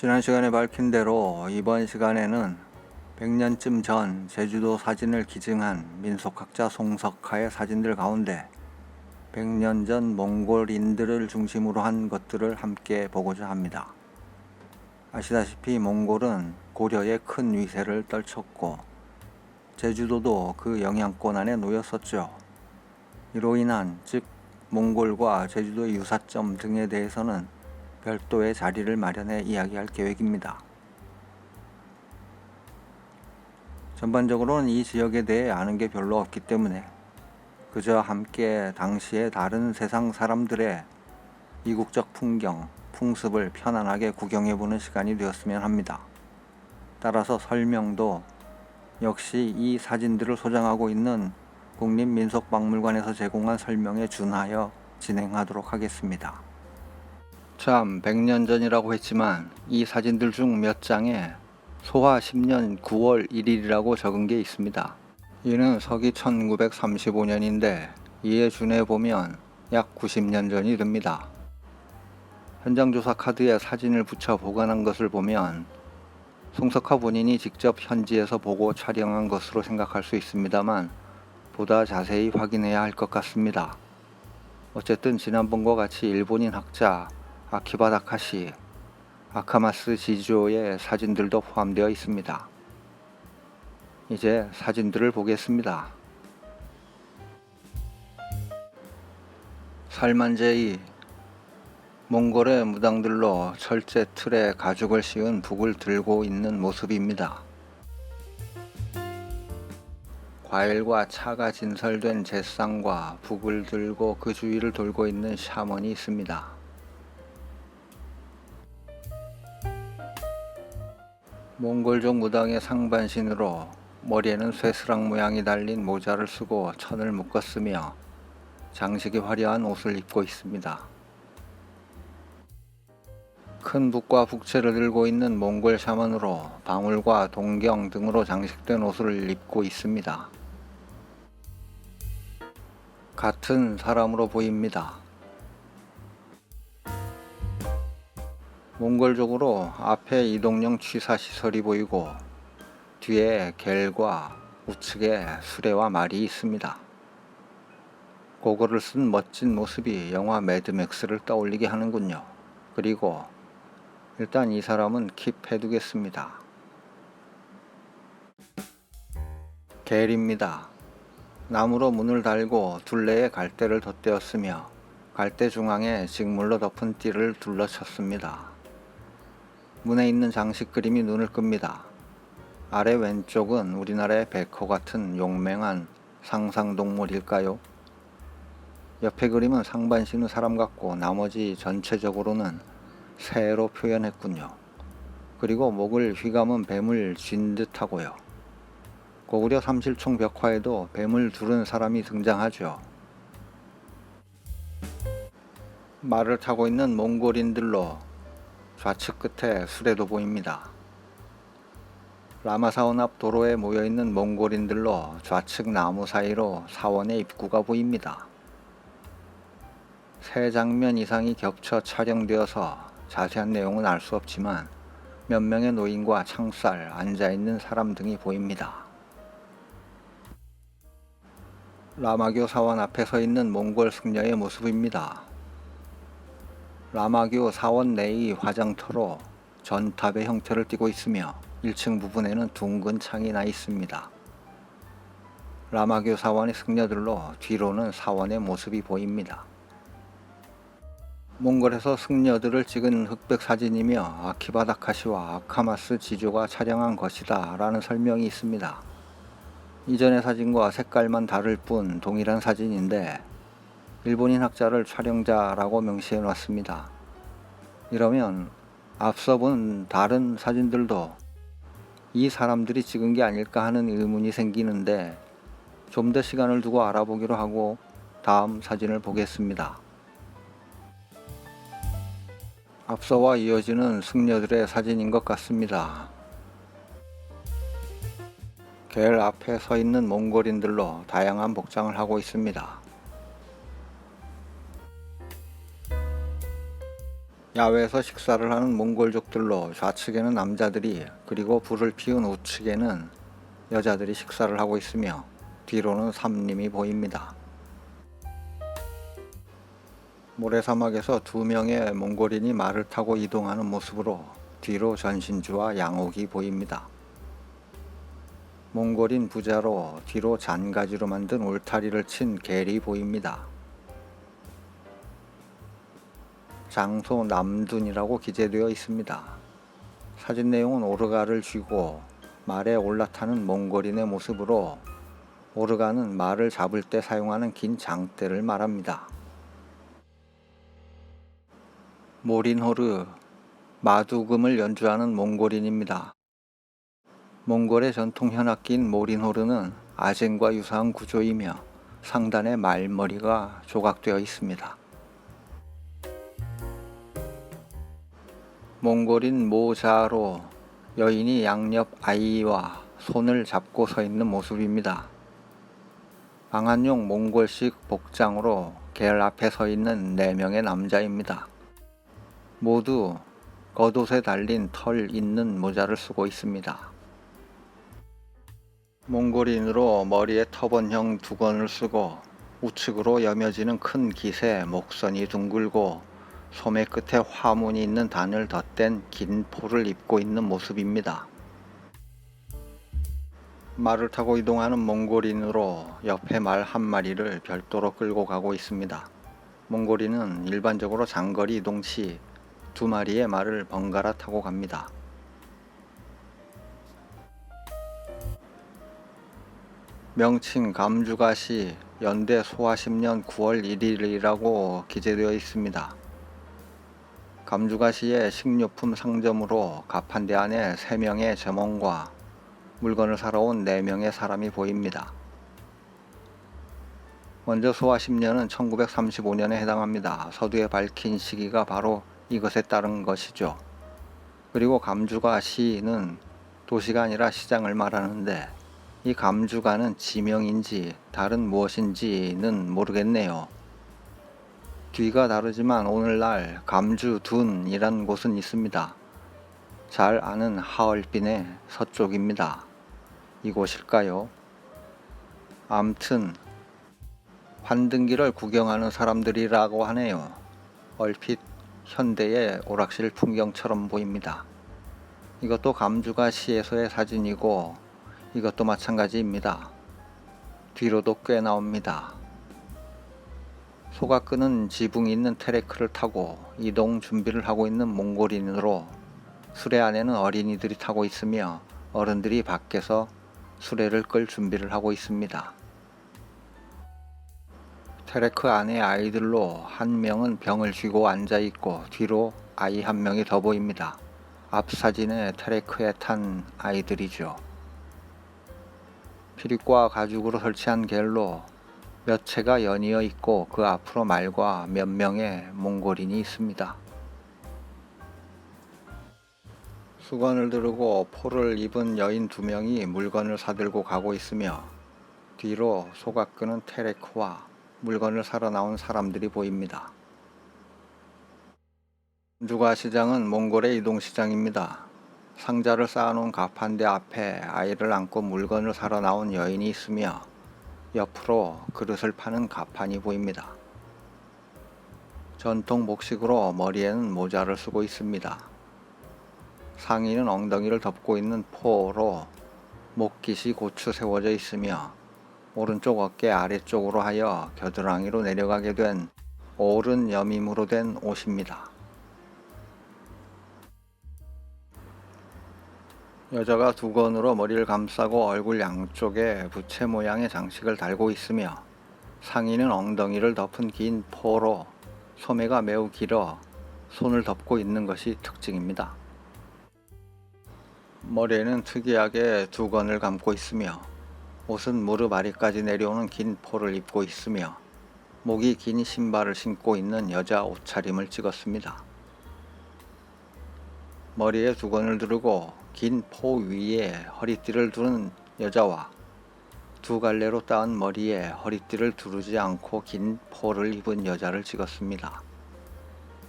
지난 시간에 밝힌 대로 이번 시간에는 100년쯤 전 제주도 사진을 기증한 민속학자 송석하의 사진들 가운데 100년 전 몽골인들을 중심으로 한 것들을 함께 보고자 합니다. 아시다시피 몽골은 고려의 큰 위세를 떨쳤고 제주도도 그 영향권 안에 놓였었죠. 이로 인한 즉 몽골과 제주도의 유사점 등에 대해서는 별도의 자리를 마련해 이야기할 계획입니다. 전반적으로는 이 지역에 대해 아는 게 별로 없기 때문에 그저 함께 당시의 다른 세상 사람들의 이국적 풍경, 풍습을 편안하게 구경해보는 시간이 되었으면 합니다. 따라서 설명도 역시 이 사진들을 소장하고 있는 국립민속박물관에서 제공한 설명에 준하여 진행하도록 하겠습니다. 참 100년 전이라고 했지만 이 사진들 중 몇 장에 소화 10년 9월 1일이라고 적은 게 있습니다. 이는 서기 1935년인데 이에 준해 보면 약 90년 전이 됩니다. 현장 조사 카드에 사진을 붙여 보관한 것을 보면 송석하 본인이 직접 현지에서 보고 촬영한 것으로 생각할 수 있습니다만 보다 자세히 확인해야 할 것 같습니다. 어쨌든 지난번과 같이 일본인 학자 아키바 다카시, 아카마스 지조의 사진들도 포함되어 있습니다. 이제 사진들을 보겠습니다. 살만제이 몽골의 무당들로 철제 틀에 가죽을 씌운 북을 들고 있는 모습입니다. 과일과 차가 진설된 제상과 북을 들고 그 주위를 돌고 있는 샤먼이 있습니다. 몽골족 무당의 상반신으로 머리에는 쇠스랑 모양이 달린 모자를 쓰고 천을 묶었으며 장식이 화려한 옷을 입고 있습니다. 큰 북과 북채를 들고 있는 몽골 샤먼으로 방울과 동경 등으로 장식된 옷을 입고 있습니다. 같은 사람으로 보입니다. 몽골적으로 앞에 이동용 취사 시설이 보이고 뒤에 겔과 우측에 수레와 말이 있습니다. 고거를 쓴 멋진 모습이 영화 매드맥스를 떠올리게 하는군요. 그리고 일단 이 사람은 킵해두겠습니다. 겔입니다. 나무로 문을 달고 둘레에 갈대를 덧대었으며 갈대 중앙에 직물로 덮은 띠를 둘러쳤습니다. 문에 있는 장식 그림이 눈을 끕니다. 아래 왼쪽은 우리나라의 백호 같은 용맹한 상상동물일까요? 옆에 그림은 상반신은 사람 같고 나머지 전체적으로는 새로 표현했군요. 그리고 목을 휘감은 뱀을 쥔 듯하고요. 고구려 삼실총 벽화에도 뱀을 두른 사람이 등장하죠. 말을 타고 있는 몽골인들로 좌측 끝에 수레도 보입니다. 라마사원 앞 도로에 모여있는 몽골인들로 좌측 나무 사이로 사원의 입구가 보입니다. 세 장면 이상이 겹쳐 촬영되어서 자세한 내용은 알 수 없지만 몇 명의 노인과 창살, 앉아있는 사람 등이 보입니다. 라마교 사원 앞에 서 있는 몽골 승려의 모습입니다. 라마교 사원 내의 화장터로 전탑의 형태를 띠고 있으며 1층 부분에는 둥근 창이 나 있습니다. 라마교 사원의 승려들로 뒤로는 사원의 모습이 보입니다. 몽골에서 승려들을 찍은 흑백 사진이며 아키바 다카시와 아카마스 지조가 촬영한 것이다 라는 설명이 있습니다. 이전의 사진과 색깔만 다를 뿐 동일한 사진인데 일본인 학자를 촬영자라고 명시해 놨습니다. 이러면 앞서 본 다른 사진들도 이 사람들이 찍은 게 아닐까 하는 의문이 생기는데 좀 더 시간을 두고 알아보기로 하고 다음 사진을 보겠습니다. 앞서와 이어지는 승려들의 사진인 것 같습니다. 겔 앞에 서 있는 몽골인들로 다양한 복장을 하고 있습니다. 야외에서 식사를 하는 몽골족들로 좌측에는 남자들이 그리고 불을 피운 우측에는 여자들이 식사를 하고 있으며 뒤로는 삼림이 보입니다. 모래사막에서 두 명의 몽골인이 말을 타고 이동하는 모습으로 뒤로 전신주와 양옥이 보입니다. 몽골인 부자로 뒤로 잔가지로 만든 울타리를 친 겔이 보입니다. 장소 남둔이라고 기재되어 있습니다. 사진 내용은 오르가를 쥐고 말에 올라타는 몽골인의 모습으로 오르가는 말을 잡을 때 사용하는 긴 장대를 말합니다. 모린호르, 마두금을 연주하는 몽골인입니다. 몽골의 전통 현악기인 모린호르는 아쟁과 유사한 구조이며 상단에 말머리가 조각되어 있습니다. 몽골인 모자로 여인이 양옆 아이와 손을 잡고 서 있는 모습입니다. 방한용 몽골식 복장으로 겔 앞에 서 있는 4명의 남자입니다. 모두 겉옷에 달린 털 있는 모자를 쓰고 있습니다. 몽골인으로 머리에 터번형 두건을 쓰고 우측으로 여며지는 큰 깃에 목선이 둥글고 소매 끝에 화문이 있는 단을 덧댄 긴 포를 입고 있는 모습입니다. 말을 타고 이동하는 몽골인으로 옆에 말 한 마리를 별도로 끌고 가고 있습니다. 몽골인은 일반적으로 장거리 이동 시 두 마리의 말을 번갈아 타고 갑니다. 명칭 감주가시 연대 소화 10년 9월 1일이라고 기재되어 있습니다. 감주가시의 식료품 상점으로 가판대 안에 3명의 점원과 물건을 사러 온 4명의 사람이 보입니다. 먼저 소화 10년은 1935년에 해당합니다. 서두에 밝힌 시기가 바로 이것에 따른 것이죠. 그리고 감주가 시는 도시가 아니라 시장을 말하는데 이 감주가는 지명인지 다른 무엇인지는 모르겠네요. 뒤가 다르지만 오늘날 감주 둔이란 곳은 있습니다. 잘 아는 하얼빈의 서쪽입니다. 이곳일까요? 암튼 환등기를 구경하는 사람들이라고 하네요. 얼핏 현대의 오락실 풍경처럼 보입니다. 이것도 감주가 시에서의 사진이고 이것도 마찬가지입니다. 뒤로도 꽤 나옵니다. 소가 끄는 지붕이 있는 테레크를 타고 이동 준비를 하고 있는 몽골인으로 수레 안에는 어린이들이 타고 있으며 어른들이 밖에서 수레를 끌 준비를 하고 있습니다. 테레크 안에 아이들로 한 명은 병을 쥐고 앉아 있고 뒤로 아이 한 명이 더 보입니다. 앞 사진에 테레크에 탄 아이들이죠. 피릿과 가죽으로 설치한 겔로 몇 채가 연이어 있고 그 앞으로 말과 몇 명의 몽골인이 있습니다. 수건을 들고 포를 입은 여인 두 명이 물건을 사들고 가고 있으며 뒤로 소가 끄는 테레크와 물건을 사러 나온 사람들이 보입니다. 누가 시장은 몽골의 이동 시장입니다. 상자를 쌓아놓은 가판대 앞에 아이를 안고 물건을 사러 나온 여인이 있으며 옆으로 그릇을 파는 가판이 보입니다. 전통 복식으로 머리에는 모자를 쓰고 있습니다. 상의는 엉덩이를 덮고 있는 포로 목깃이 고추 세워져 있으며 오른쪽 어깨 아래쪽으로 하여 겨드랑이로 내려가게 된 오른 여밈으로 된 옷입니다. 여자가 두건으로 머리를 감싸고 얼굴 양쪽에 부채 모양의 장식을 달고 있으며 상의는 엉덩이를 덮은 긴 포로 소매가 매우 길어 손을 덮고 있는 것이 특징입니다. 머리에는 특이하게 두건을 감고 있으며 옷은 무릎 아래까지 내려오는 긴 포를 입고 있으며 목이 긴 신발을 신고 있는 여자 옷차림을 찍었습니다. 머리에 두건을 두르고 긴 포 위에 허리띠를 두른 여자와 두 갈래로 따은 머리에 허리띠를 두르지 않고 긴 포를 입은 여자를 찍었습니다.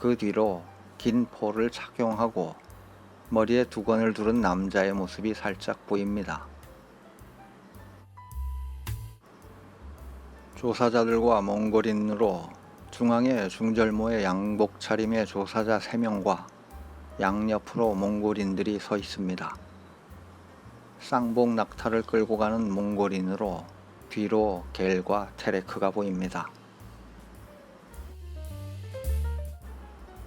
그 뒤로 긴 포를 착용하고 머리에 두건을 두른 남자의 모습이 살짝 보입니다. 조사자들과 몽골인으로 중앙에 중절모의 양복 차림의 조사자 3명과 양옆으로 몽골인들이 서 있습니다. 쌍복 낙타를 끌고 가는 몽골인으로 뒤로 겔과 테레크가 보입니다.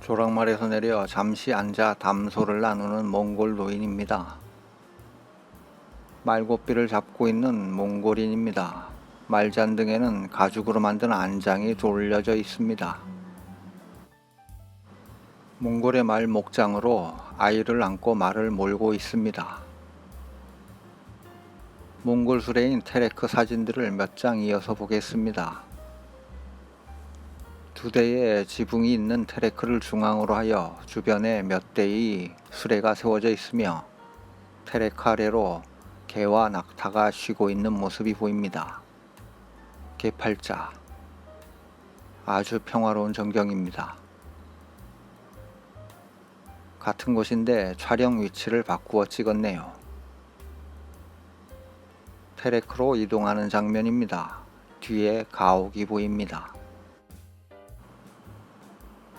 조랑말에서 내려 잠시 앉아 담소를 나누는 몽골 노인입니다. 말고삐를 잡고 있는 몽골인입니다. 말잔등에는 가죽으로 만든 안장이 돌려져 있습니다. 몽골의 말 목장으로 아이를 안고 말을 몰고 있습니다. 몽골 수레인 테레크 사진들을 몇 장 이어서 보겠습니다. 두 대의 지붕이 있는 테레크를 중앙으로 하여 주변에 몇 대의 수레가 세워져 있으며 테레크 아래로 개와 낙타가 쉬고 있는 모습이 보입니다. 개팔자 아주 평화로운 전경입니다. 같은 곳인데 촬영 위치를 바꾸어 찍었네요. 테레크로 이동하는 장면입니다. 뒤에 가옥이 보입니다.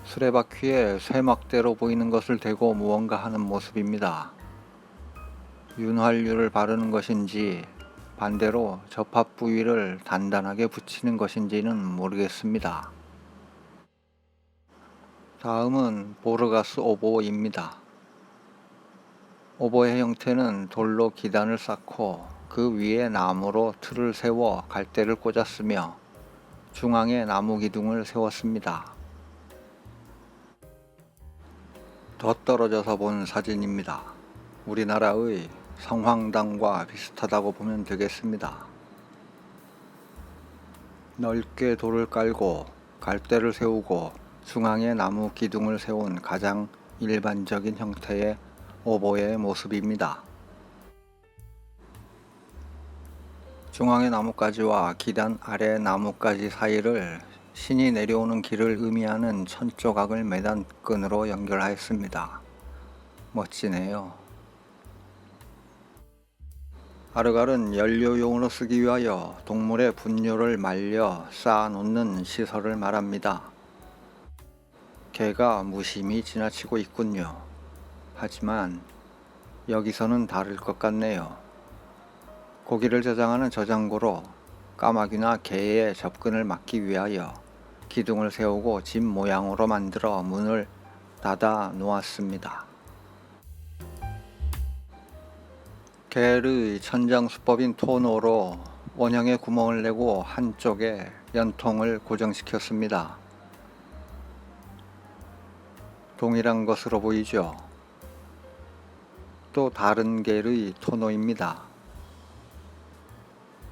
수레바퀴에 쇠막대로 보이는 것을 대고 무언가 하는 모습입니다. 윤활유를 바르는 것인지 반대로 접합 부위를 단단하게 붙이는 것인지는 모르겠습니다. 다음은 보르가스 오보입니다. 오보의 형태는 돌로 기단을 쌓고 그 위에 나무로 틀을 세워 갈대를 꽂았으며 중앙에 나무 기둥을 세웠습니다. 더 떨어져서 본 사진입니다. 우리나라의 성황당과 비슷하다고 보면 되겠습니다. 넓게 돌을 깔고 갈대를 세우고 중앙에 나무 기둥을 세운 가장 일반적인 형태의 오보의 모습입니다. 중앙의 나뭇가지와 기단 아래 나뭇가지 사이를 신이 내려오는 길을 의미하는 천 조각을 매단 끈으로 연결하였습니다. 멋지네요. 아르갈은 연료용으로 쓰기 위하여 동물의 분뇨를 말려 쌓아놓는 시설을 말합니다. 개가 무심히 지나치고 있군요. 하지만 여기서는 다를 것 같네요. 고기를 저장하는 저장고로 까마귀나 개의 접근을 막기 위하여 기둥을 세우고 집 모양으로 만들어 문을 닫아 놓았습니다. 개의 천장 수법인 토노로 원형의 구멍을 내고 한쪽에 연통을 고정시켰습니다. 동일한 것으로 보이죠. 또 다른 겔의 토노입니다.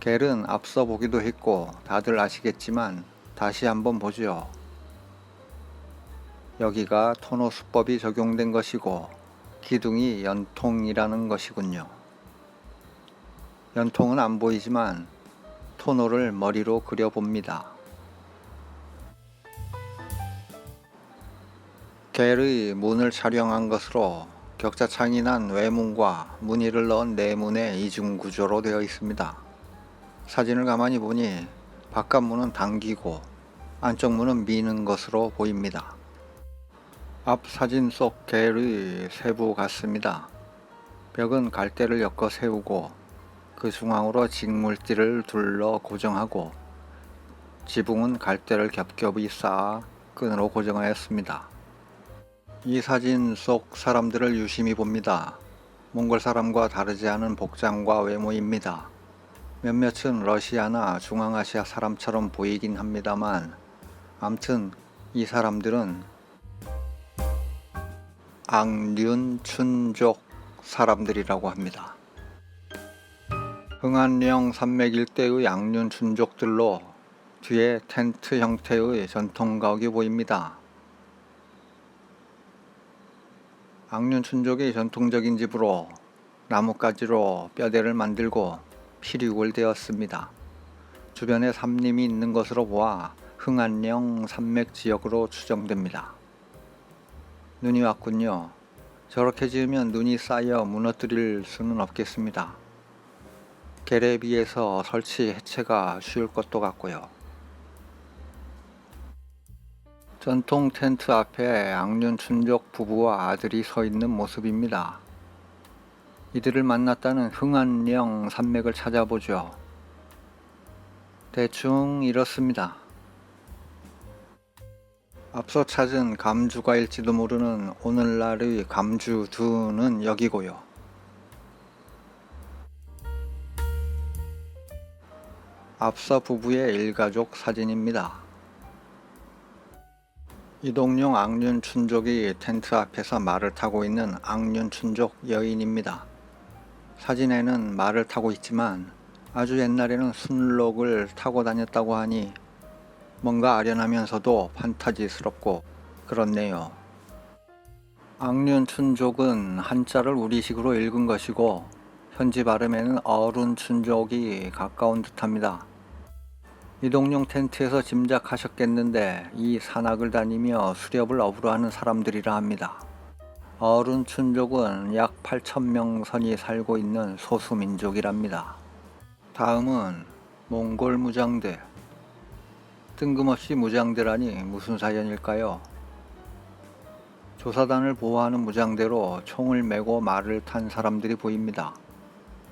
겔은 앞서 보기도 했고 다들 아시겠지만 다시 한번 보죠. 여기가 토노 수법이 적용된 것이고 기둥이 연통이라는 것이군요. 연통은 안 보이지만 토노를 머리로 그려봅니다. 겔의 문을 촬영한 것으로 격자창이 난 외문과 무늬를 넣은 내문의 이중 구조로 되어 있습니다. 사진을 가만히 보니 바깥 문은 당기고 안쪽 문은 미는 것으로 보입니다. 앞 사진 속 겔의 세부 같습니다. 벽은 갈대를 엮어 세우고 그 중앙으로 직물띠를 둘러 고정하고 지붕은 갈대를 겹겹이 쌓아 끈으로 고정하였습니다. 이 사진 속 사람들을 유심히 봅니다. 몽골 사람과 다르지 않은 복장과 외모입니다. 몇몇은 러시아나 중앙아시아 사람처럼 보이긴 합니다만 암튼 이 사람들은 앙륜춘족 사람들이라고 합니다. 흥안령 산맥 일대의 앙륜춘족들로 뒤에 텐트 형태의 전통 가옥이 보입니다. 앙륜춘족의 전통적인 집으로 나뭇가지로 뼈대를 만들고 피륙을 되었습니다. 주변에 삼림이 있는 것으로 보아 흥안령 산맥 지역으로 추정됩니다. 눈이 왔군요. 저렇게 지으면 눈이 쌓여 무너뜨릴 수는 없겠습니다. 계례에 비해서 설치 해체가 쉬울 것도 같고요. 전통 텐트 앞에 악륜 춘족 부부와 아들이 서 있는 모습입니다. 이들을 만났다는 흥안령 산맥을 찾아보죠. 대충 이렇습니다. 앞서 찾은 감주가일지도 모르는 오늘날의 감주두는 여기고요. 앞서 부부의 일가족 사진입니다. 이동용 악륜 춘족이 텐트 앞에서 말을 타고 있는 악륜 춘족 여인입니다. 사진에는 말을 타고 있지만 아주 옛날에는 순록을 타고 다녔다고 하니 뭔가 아련하면서도 판타지스럽고 그렇네요. 악륜 춘족은 한자를 우리식으로 읽은 것이고 현지 발음에는 어른 춘족이 가까운 듯합니다. 이동용 텐트에서 짐작하셨겠는데 이 산악을 다니며 수렵을 업으로 하는 사람들이라 합니다. 어른 춘족은 약 8천명 선이 살고 있는 소수 민족이랍니다. 다음은 몽골 무장대. 뜬금없이 무장대라니 무슨 사연일까요? 조사단을 보호하는 무장대로 총을 메고 말을 탄 사람들이 보입니다.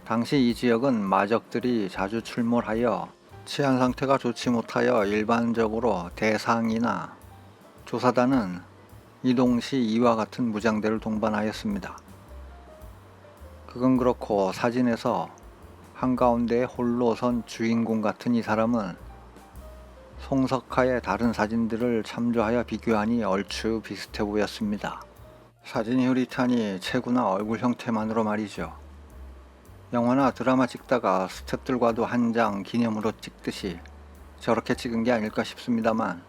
당시 이 지역은 마적들이 자주 출몰하여 치안 상태가 좋지 못하여 일반적으로 대상이나 조사단은 이동 시 이와 같은 무장대를 동반하였습니다. 그건 그렇고 사진에서 한가운데 홀로 선 주인공 같은 이 사람은 송석하의 다른 사진들을 참조하여 비교하니 얼추 비슷해 보였습니다. 사진이 흐릿하니 체구나 얼굴 형태만으로 말이죠. 영화나 드라마 찍다가 스탭들과도 한 장 기념으로 찍듯이 저렇게 찍은 게 아닐까 싶습니다만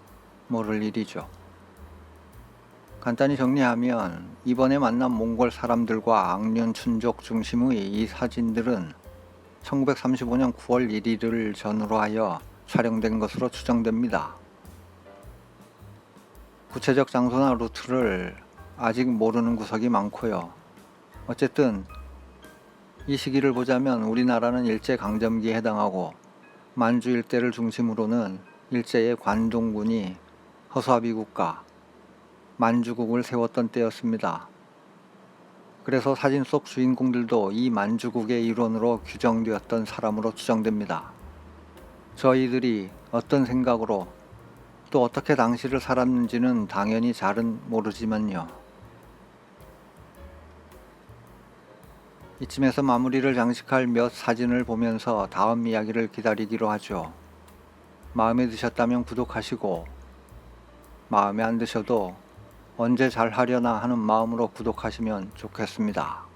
모를 일이죠. 간단히 정리하면 이번에 만난 몽골 사람들과 악륜 춘족 중심의 이 사진들은 1935년 9월 1일을 전후로 하여 촬영된 것으로 추정됩니다. 구체적 장소나 루트를 아직 모르는 구석이 많고요. 어쨌든 이 시기를 보자면 우리나라는 일제 강점기에 해당하고 만주 일대를 중심으로는 일제의 관동군이 허수아비 국가 만주국을 세웠던 때였습니다. 그래서 사진 속 주인공들도 이 만주국의 일원으로 규정되었던 사람으로 추정됩니다. 저희들이 어떤 생각으로 또 어떻게 당시를 살았는지는 당연히 잘은 모르지만요. 이쯤에서 마무리를 장식할 몇 사진을 보면서 다음 이야기를 기다리기로 하죠. 마음에 드셨다면 구독하시고 마음에 안 드셔도 언제 잘 하려나 하는 마음으로 구독하시면 좋겠습니다.